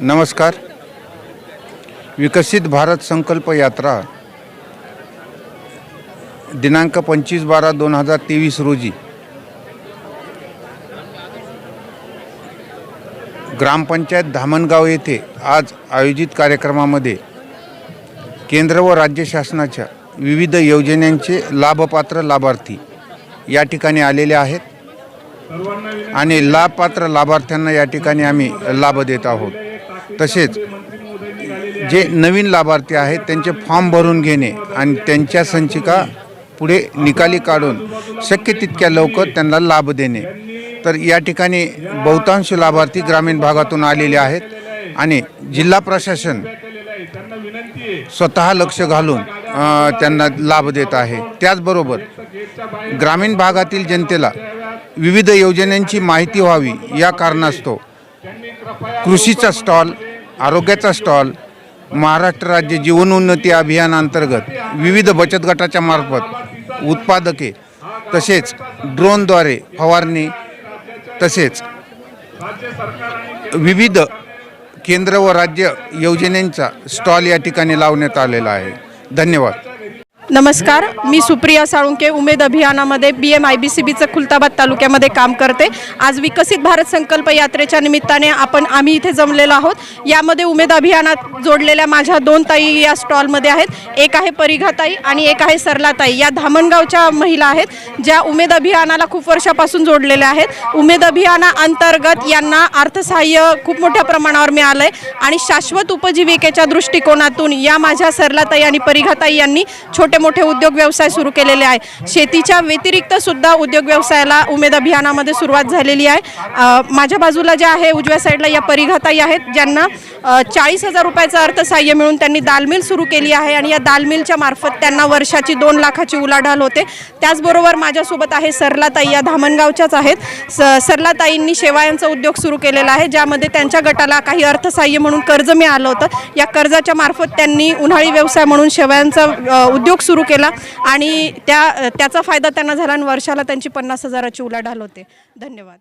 नमस्कार. विकसित भारत संकल्प यात्रा दिनांक पंचवीस बारा दोन हजार तेवीस रोजी. ग्रामपंचायत धामणगाव येथे आज आयोजित कार्यक्रमामध्ये केंद्र व राज्य शासनाच्या विविध योजनांचे लाभपात्र लाभार्थी या ठिकाणी आलेले आहेत. आणि लाभपात्र लाभार्थ्यांना या ठिकाणी आम्ही लाभ देत आहोत. तसेच जे नवीन लाभार्थी आहेत त्यांचे फॉर्म भरून घेणे आणि त्यांच्या संचिका पुढे निकाली काढून शक्य तितक्या लवकर त्यांना लाभ देणे. तर या ठिकाणी बहुतांश लाभार्थी ग्रामीण भागातून आलेले आहेत आणि जिल्हा प्रशासन स्वतः लक्ष घालून त्यांना लाभ देत आहे. त्याचबरोबर ग्रामीण भागातील जनतेला विविध योजनांची माहिती व्हावी या कारणास्तव कृषीचा स्टॉल आरोग्याचा स्टॉल महाराष्ट्र राज्य जीवनोन्नती अभियानांतर्गत विविध बचत गटाच्या मार्फत उत्पादके तसेच ड्रोनद्वारे फवारणी तसेच विविध केंद्र व राज्य योजनांचा स्टॉल या ठिकाणी लावण्यात आलेला आहे. धन्यवाद. नमस्कार मी Supriya Salunke Umed अभियानामध्ये B M I B C बीचं Khultabad तालुक्यामध्ये काम करते. आज विकसित भारत संकल्प यात्रेच्या निमित्ताने आपण आम्ही इथे जमलेलो आहोत. यामध्ये उमेद अभियानात जोडलेल्या माझ्या दोन ताई या स्टॉलमध्ये आहेत. एक आहे परिघाताई आणि एक आहे सरलाताई. या धामणगावच्या महिला आहेत ज्या उमेद अभियानाला खूप वर्षापासून जोडलेल्या आहेत. उमेद अभियाना अंतर्गत यांना अर्थसहाय्य खूप मोठ्या प्रमाणावर मिळालं आहे आणि शाश्वत उपजीविकेच्या दृष्टिकोनातून या माझ्या सरलाताई आणि परिघाताई यांनी छोट मोठे मोठे उद्योग व्यवसाय सुरू केलेले आहे. शेतीच्या व्यतिरिक्त सुद्धा उद्योग व्यवसायाला उमेद अभियानामध्ये सुरुवात झालेली आहे. माझ्या बाजूला ज्या आहे उजव्या साईडला या परिघाताई आहेत ज्यांना चाळीस हजार रुपयाचं अर्थसहाय्य मिळून त्यांनी दालमिल सुरू केली आहे आणि या दालमिलच्या मार्फत त्यांना वर्षाची दोन लाखाची उलाढाल होते. त्याचबरोबर माझ्यासोबत आहे सरलाताई या धामणगावच्याच आहेत. स सरलाताईंनी शेवायांचा उद्योग सुरू केलेला आहे ज्यामध्ये त्यांच्या गटाला काही अर्थसहाय्य म्हणून कर्ज मिळालं होतं. या कर्जाच्या मार्फत त्यांनी उन्हाळी व्यवसाय म्हणून शेवयांचा उद्योग सुरू केला आणि त्या त्याचा फायदा त्यांना झाला आणि वर्षाला त्यांची पन्नास हजाराची उलाढाल होते. धन्यवाद.